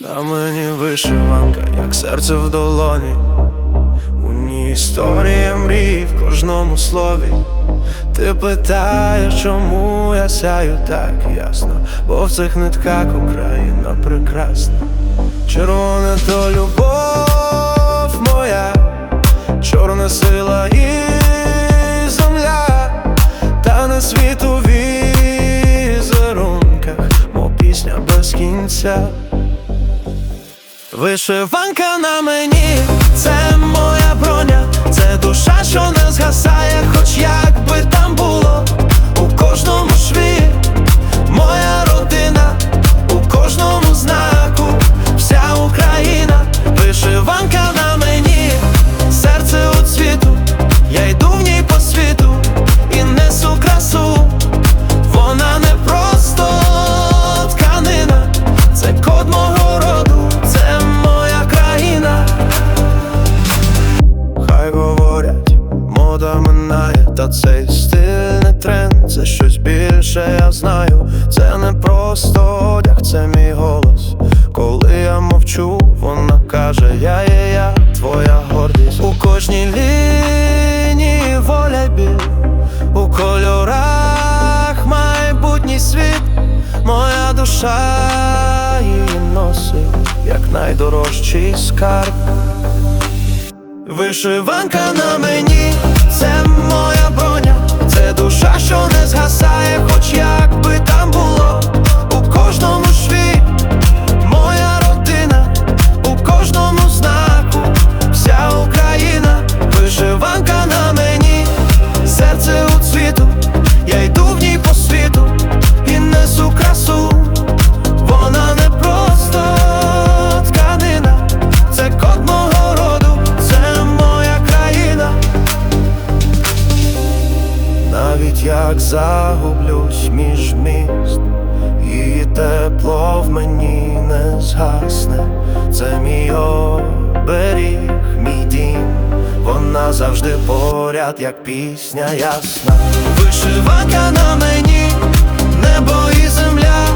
На мені вишиванка, як серце в долоні. У ній історія мрій в кожному слові. Ти питаєш, чому я сяю так ясно, бо в цих нитках Україна прекрасна. Червона то любов моя, чорна сила і земля, та на світу візерунках, мов пісня без кінця. Вишиванка на мені, це моя броня, мода минає, та цей стиль не тренд, це щось більше, я знаю. Це не просто одяг, це мій голос. Коли я мовчу, вона каже, я є я, твоя гордість. У кожній лінії воля й біль, у кольорах майбутній світ, моя душа її носить, як найдорожчий скарб. Вишиванка на мені, Навіть як загублюсь між міст, її тепло в мені не згасне. Це мій оберіг, мій дім. Вона завжди поряд, як пісня ясна. Вишиванка на мені, небо і земля,